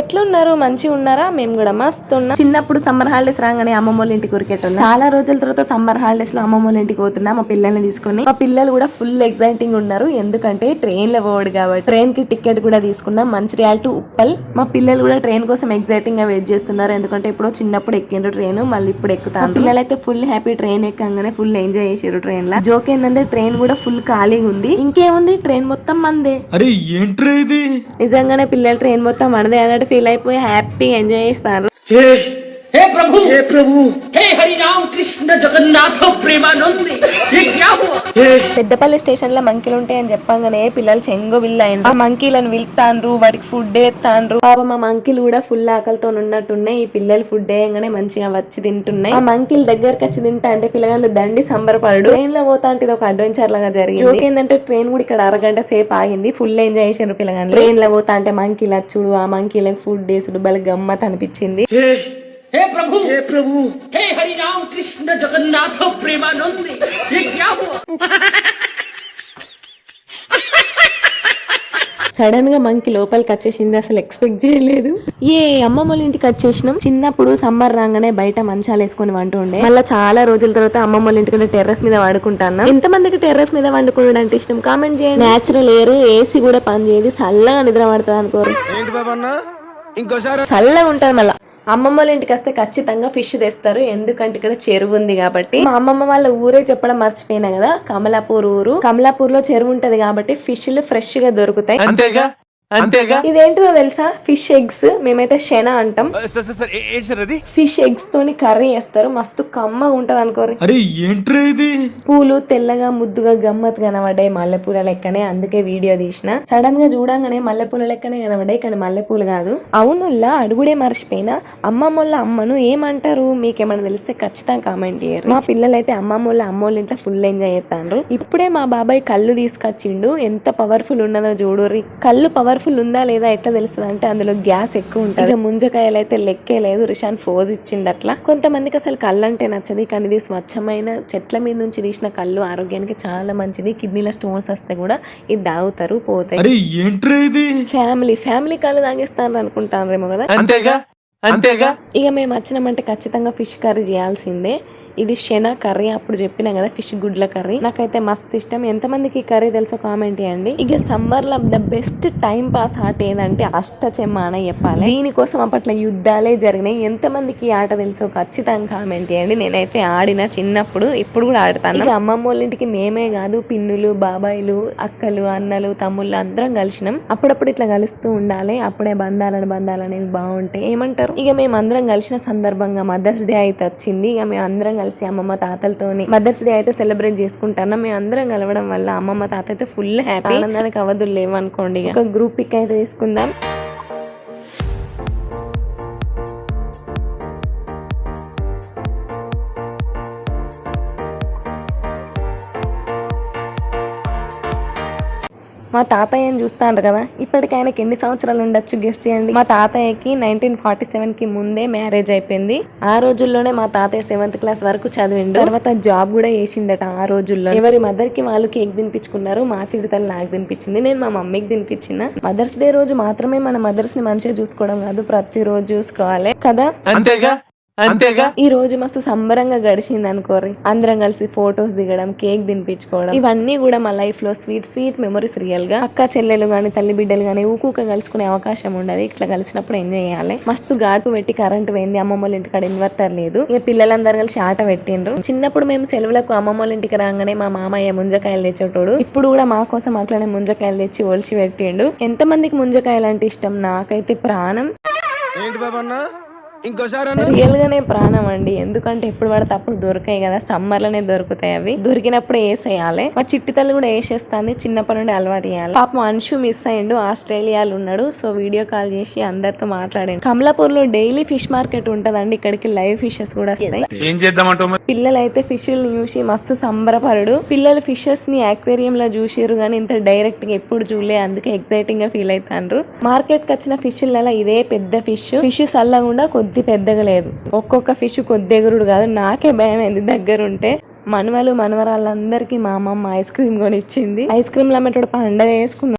ఎట్లున్నారు? మంచిగా ఉన్నారా? మేము కూడా మస్తు ఉన్నాం చిన్నప్పుడు సమ్మర్ హాలిడేస్ రాగానే అమ్మమ్మ వాళ్ళ ఇంటికి ఉరికేటోళ్ళం చాలా రోజుల తర్వాత సమ్మర్ హాలిడేస్లో అమ్మమ్మ వాళ్ళ ఇంటికి పోతున్నా మా పిల్లల్ని తీసుకొని. మా పిల్లలు కూడా ఫుల్ ఎక్సైటింగ్ ఉన్నారు. ఎందుకంటే ట్రైన్లో పోవడు కాబట్టి. ట్రైన్కి టికెట్ కూడా తీసుకున్నాం. మంచిర్యాల టు ఉప్పల్. మా పిల్లలు కూడా ట్రైన్ కోసం ఎక్సైటింగ్గా వెయిట్ చేస్తున్నారు. ఎందుకంటే ఇప్పుడు చిన్నప్పుడు ఎక్కిండ్రు ట్రైన్ మళ్ళీ ఇప్పుడు ఎక్కుతాం పిల్లలు అయితే ఫుల్ హ్యాపీ ట్రైన్ ఎక్కగానే ఫుల్ ఎంజాయ్ చేసారు ట్రైన్లో. జోక్ ఏంటంటే ట్రైన్ కూడా ఫుల్ ఖాళీగా ఉంది ఇంకేముంది? ట్రైన్ మొత్తం మందే. అరే ఏంట్రా ఇది? నిజంగానే పిల్లలు ట్రైన్ మొత్తం మనదే అన్నట్టు ఫీల్ అయిపోయి హ్యాపీ ఎంజాయ్ చేస్తారు. హే ప్రభు. హే ప్రభు. హే హరి రామ కృష్ణ జగన్నాథ ప్రేమానంది. పెద్దపల్లి స్టేషన్లో మంకీలు ఉంటాయని చెప్పంగానే పిల్లలు చెంగు విల్ అయింది ఆ మంకీలను పిలుతాండ్రు వాటికి ఫుడ్ వేస్తాండ్రు పాప మా మంకీలు కూడా ఫుల్ ఆకలితో ఉన్నట్టున్నాయి. ఈ పిల్లలు ఫుడ్ వేయంగానే మంచిగా వచ్చి తింటున్నాయి. ఆ మంకీల దగ్గరకు వచ్చి తింటా అంటే పిల్లగాళ్ళు దండి సంబరపడు ట్రైన్లో పోతా అంటే ఇది ఒక అడ్వెంచర్ లాగా జరిగింది. జోక్ ఏంటంటే ట్రైన్ కూడా ఇక్కడ అరగంట సేపు ఆగింది. ఫుల్ ఎంజాయ్ చేసారు పిల్లగాళ్ళు. ట్రైన్లో పోతా అంటే మంకీలు వచ్చుడు. ఆ మంకీలకు ఫుడ్ వేసుడు. బలి గమ్మత్ అనిపించింది. हे प्रभु హే ప్రభు हे हरि राम कृष्ण जगन्नाथ प्रेमानंद ये क्या हुआ సడన్ గా మనకి లోపలికి వచ్చేసింది అసలు ఎక్స్పెక్ట్ చేయలేదు ఏ అమ్మమ్మ వాళ్ళ ఇంటికి వచ్చేసినాం చిన్నప్పుడు సమ్మర్ రాగానే బయట మంచాలు వేసుకొని వంటుండే మళ్ళీ చాలా రోజుల తర్వాత అమ్మమ్మ వాళ్ళ ఇంటికి టెర్రస్ మీద వండుకుంటాను ఎంత మందికి టెర్రస్ మీద వండుకోవడం అంటే ఇష్టం కామెంట్ చేయండి నేచురల్ ఎయిర్ ఏసీ కూడా పని చేయదు చల్లగా నిద్ర పడుతుంది అనుకోరు ఏంటి బాబా అన్న ఇంకోసారి చల్లగా ఉంటుంది మళ్ళీ అమ్మమ్మ వాళ్ళ ఇంటికి వస్తే ఖచ్చితంగా ఫిష్ తెస్తారు. ఎందుకంటే ఇక్కడ చెరువు ఉంది కాబట్టి. మా అమ్మమ్మ వాళ్ళ ఊరే చెప్పడం మర్చిపోయినా కదా. కమలాపూర్ ఊరు. కమలాపూర్లో చెరువు ఉంటది కాబట్టి ఫిష్లు ఫ్రెష్గా దొరుకుతాయి అంతేగా? ఇదేంటిదో తెలుసా? ఫిష్ ఎగ్స్ మేమైతే శన అంటాం. ఫిష్ ఎగ్స్ తోని కర్రీ చేస్తారు. మస్తు కమ్మ ఉంటది అనుకోరు అరే ఏంట్రా ఇది? పూలు తెల్లగా ముద్దుగా గమ్మత్ కనబడ్డాయి మల్లెపూల లెక్కనే. అందుకే వీడియో తీసిన. సడన్గా చూడంగానే మల్లెపూల లెక్కనే కనబడ్డాయి కానీ మల్లెపూలు కాదు. అవునుల్లా అడుగుడే మర్చిపోయినా అమ్మమ్మోళ్ళ అమ్మను ఏమంటారు? మీకేమైనా తెలిస్తే ఖచ్చితంగా కామెంట్ చేయరు మా పిల్లలైతే అమ్మమ్మోళ్ళ అమ్మోళ్ళ ఇంట్లో ఫుల్ ఎంజాయ్ చేస్తాండ్రు. ఇప్పుడే మా బాబాయ్ కళ్ళు తీసుకొచ్చిండు. ఎంత పవర్ఫుల్ ఉన్నదో చూడుర్రి. కళ్ళు పవర్ఫుల్ ఉందా లేదా ఎట్లా తెలుస్తుంది? అంటే అందులో గ్యాస్ ఎక్కువ ఉంటుంది ముంజకాయలు అయితే లెక్కే లేదు. రిషాన్ ఫోజ్ ఇచ్చిండు అట్లా. కొంతమందికి అసలు కళ్ళు అంటే నచ్చది. కానీ ఇది స్వచ్ఛమైన చెట్ల మీద నుంచి తీసిన కళ్ళు ఆరోగ్యానికి చాలా మంచిది. కిడ్నీలో స్టోన్స్ వస్తే కూడా ఇది తాగుతారు పోతాయి. అరే ఏంట్రా ఇది? ఫ్యామిలీ ఫ్యామిలీ కళ్ళు తాగేస్తాను అనుకుంటారేమో కదా? అంతేగా? అంతేగా? ఇక మేము వచ్చినామంటే ఖచ్చితంగా ఫిష్ కర్రీ చేయాల్సిందే. ఇది శన కర్రీ. అప్పుడు చెప్పినా కదా ఫిష్ గుడ్ల కర్రీ. నాకైతే మస్తు ఇష్టం. ఎంతమందికి ఈ కర్రీ తెలుసో కామెంట్ చేయండి. ఇక సమ్మర్లో ద బెస్ట్ టైం పాస్ ఆట ఏదంటే అష్టచెమ్మ అని చెప్పాలి. దీనికోసం అప్పట్లో యుద్ధాలే జరిగినాయి. ఎంతమందికి ఈ ఆట తెలుసో ఖచ్చితంగా కామెంట్ చేయండి. నేనైతే ఆడిన చిన్నప్పుడు ఇప్పుడు కూడా ఆడతాను. ఇక అమ్మమ్మ వాళ్ళ ఇంటికి మేమే కాదు పిన్నులు బాబాయిలు అక్కలు అన్నలు తమ్ముళ్ళు అందరం కలిసినాం. అప్పుడప్పుడు ఇట్లా కలుస్తూ ఉండాలి. అప్పుడే బంధాలను బంధాలు అనేవి బాగుంటాయి. ఏమంటారు? ఇక మేము అందరం కలిసిన సందర్భంగా మదర్స్ డే అయితే వచ్చింది. ఇక మేము అందరం కలిసి అమ్మమ్మ తాతలతోని మదర్స్ డే అయితే సెలబ్రేట్ చేసుకుంటున్నాం మేము అందరం కలవడం వల్ల అమ్మమ్మ తాత అయితే ఫుల్ హ్యాపీ ఆనందానికి అవధులు లేవనుకోండి. ఒక గ్రూప్ పిక్ అయితే తీసుకుందాం. మా తాతయ్యని చూస్తాను కదా ఇప్పటికి ఆయనకి ఎన్ని సంవత్సరాలు ఉండొచ్చు గెస్ట్ చేయండి. మా తాతయ్యకి నైన్టీన్ ఫార్టీ సెవెన్కి ముందే మ్యారేజ్ అయిపోయింది. ఆ రోజుల్లోనే మా తాతయ్య సెవెంత్ క్లాస్ వరకు చదివిండు. తర్వాత జాబ్ కూడా వేసిండట ఆ రోజుల్లో. ఎవరి మదర్కి వాళ్ళు కేక్ తినిపించుకున్నారు మా చిరుతలు నాకు తినిపించింది నేను మా మమ్మీకి తినిపించిన. మదర్స్ డే రోజు మాత్రమే మన మదర్స్ని మంచిగా చూసుకోవడం కాదు ప్రతి రోజు చూసుకోవాలి కదా. అంతేగా? అంతేగా? ఈ రోజు మస్తు సంబరంగా గడిచింది అనుకోరి అందరం కలిసి ఫొటోస్ దిగడం కేక్ తినిపించుకోవడం. ఇవన్నీ కూడా మా లైఫ్లో స్వీట్ స్వీట్ మెమరీస్ రియల్గా. అక్క చెల్లెలు గాని తల్లి బిడ్డలు గాని ఊకూక కలుసుకునే అవకాశం ఉండదు. ఇట్లా కలిసినప్పుడు ఎంజాయ్ చేయాలి. మస్తు గాడుపు పెట్టి కరెంట్ పోయింది. అమ్మమ్మ వాళ్ళ ఇంటికాడ ఇన్వర్టర్ లేదు. ఇక పిల్లలందరూ కలిసి ఆట పెట్టిండ్రు. చిన్నప్పుడు మేము సెలవులకు అమ్మమ్మ వాళ్ళ ఇంటికి రాగానే మా మామయ్య ముంజకాయలు తెచ్చేటోడు. ఇప్పుడు కూడా మా కోసం అట్లనే ముంజకాయలు తెచ్చి ఒలిచి పెట్టిండు. ఎంత మందికి ముంజకాయలు అంటే ఇష్టం? నాకైతే ప్రాణం. ఏంటి బాబా అన్న ఇంకోసారి రియల్ గానే ప్రాణం అండి. ఎందుకంటే ఎప్పుడు పడితే అప్పుడు దొరికాయి కదా. సమ్మర్లోనే దొరుకుతాయి అవి. దొరికినప్పుడు వేసేయాలి. మా చిట్టి తల్లి కూడా వేసేస్తాంది. చిన్నప్పటి నుండి అలవాటు చేయాలి. పాపం అంశు మిస్ అయ్యిండు ఆస్ట్రేలియాలో ఉన్నాడు. సో వీడియో కాల్ చేసి అందరితో మాట్లాడాను. కమలాపూర్లో డైలీ ఫిష్ మార్కెట్ ఉంటదండి. ఇక్కడికి లైవ్ ఫిషెస్ కూడా వస్తాయి. పిల్లలు అయితే ఫిష్ని చూసి మస్తు సంబరపడు పిల్లలు ఫిషెస్ని అక్వేరియం లో చూసిర్రు కానీ ఇంత డైరెక్ట్గా ఎప్పుడు చూడలే. అందుకే ఎక్సైటింగ్గా ఫీల్ అవుతాండ్రు. మార్కెట్కి వచ్చిన ఫిష్ ఇదే పెద్ద ఫిష్ ఫిష్ సల్లకుండా కొద్ది పెద్దగా లేదు. ఒక్కొక్క ఫిష్ కొద్ది ఎగురుడు కాదు నాకే భయం అయింది దగ్గర ఉంటే మనవలు మనవరాళ్ళందరికీ మా అమ్మమ్మ ఐస్ క్రీమ్ కొనిచ్చింది. ఐస్ క్రీమ్లో పండగ వేసుకున్నాం